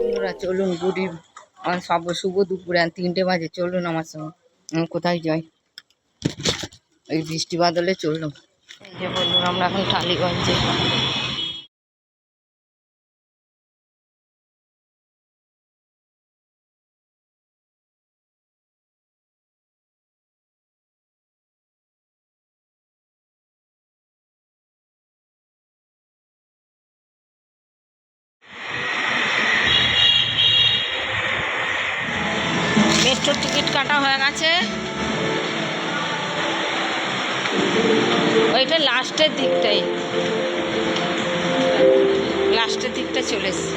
বন্ধুরা, চলুন গুডি আমার সব শুভ দুপুরে তিনটে বাজে, চলুন আমার সঙ্গে। আমি কোথায় যাই? এই বৃষ্টি বাদলে চলুন। যে বলুন আমরা এখন টালিগঞ্জে মেট্রোর টিকিট কাটা হয়ে গেছে। ওইটা লাস্টের দিকটাই। লাস্টের দিকটা চলে এসছে।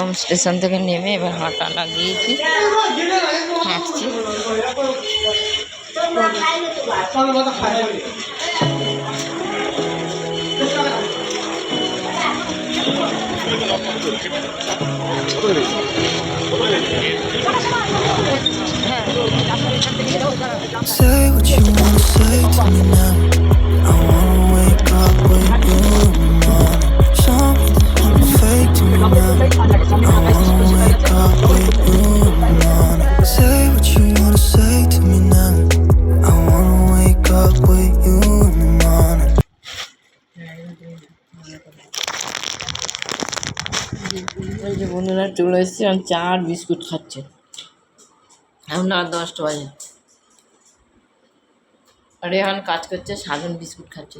দমদম স্টেশন থেকে নেমে এবার হাঁটা লাগিয়েছি হাঁটছি Say what you wanna say to me now. যে বন্ধুরা চলে এসছে আর চা আর বিস্কুট খাচ্ছে। এখন আর দশটা বাজে। রেহান কাজ করছে সাধারণ বিস্কুট খাচ্ছে।